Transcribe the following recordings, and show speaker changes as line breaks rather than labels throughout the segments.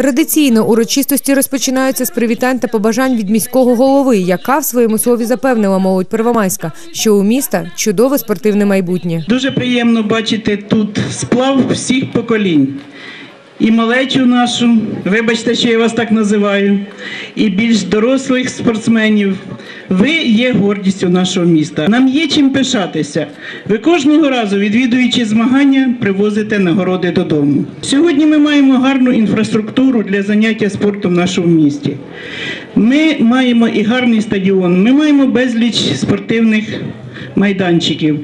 Традиційно урочистості розпочинаються з привітань та побажань від міського голови, яка в своєму слові запевнила молодь Первомайська, що у міста чудове спортивне майбутнє.
Дуже приємно бачити тут сплав всіх поколінь. І малечу нашу, вибачте, що я вас так називаю, і більш дорослих спортсменів. Ви є гордістю нашого міста. Нам є чим пишатися. Ви кожного разу, відвідуючи змагання, привозите нагороди додому. Сьогодні ми маємо гарну інфраструктуру для заняття спортом в нашому місті. Ми маємо і гарний стадіон, ми маємо безліч спортивних майданчиків.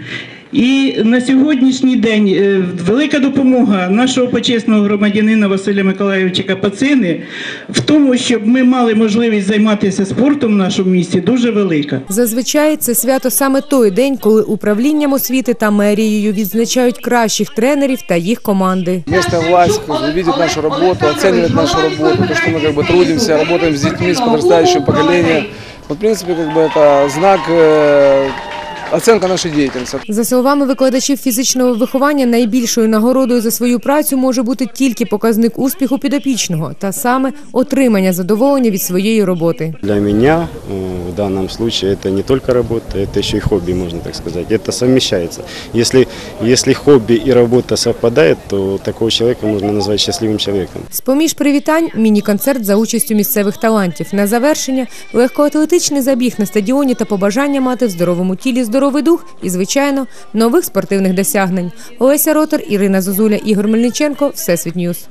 І на сьогоднішній день е, велика допомога нашого почесного громадянина Василя Миколайовича Капацини в тому, щоб ми мали можливість займатися спортом в нашому місті, дуже велика.
Зазвичай це свято саме той день, коли управлінням освіти та мерією відзначають кращих тренерів та їх команди.
Местная власть как бы, видит нашу работу, оценивает нашу работу, то, что мы как бы трудимся, работаем с детьми, с подрастающим поколением. Вот, в принципе, как бы это знак, э, оценка нашей деятельности.
За словами викладачів фізичного виховання, найбільшою нагородою за свою працю може бути тільки показник успіху підопічного, та саме отримання задоволення від своєї роботи.
Для меня э, в данном случае это не только работа, это еще и хобби, можно так сказать. Это совмещается. Если, если хобби и работа совпадает, то такого человека можно назвать счастливым человеком.
З-поміж привітань міні-концерт за участю місцевих талантів. На завершення легкоатлетичний забіг на стадіоні та побажання мати в здоровому тілі здоровий дух і, звичайно, нових спортивних досягнень. Олеся Ротор, Ірина Зозуля, Ігор Мельниченко. Всесвіт Ньюс.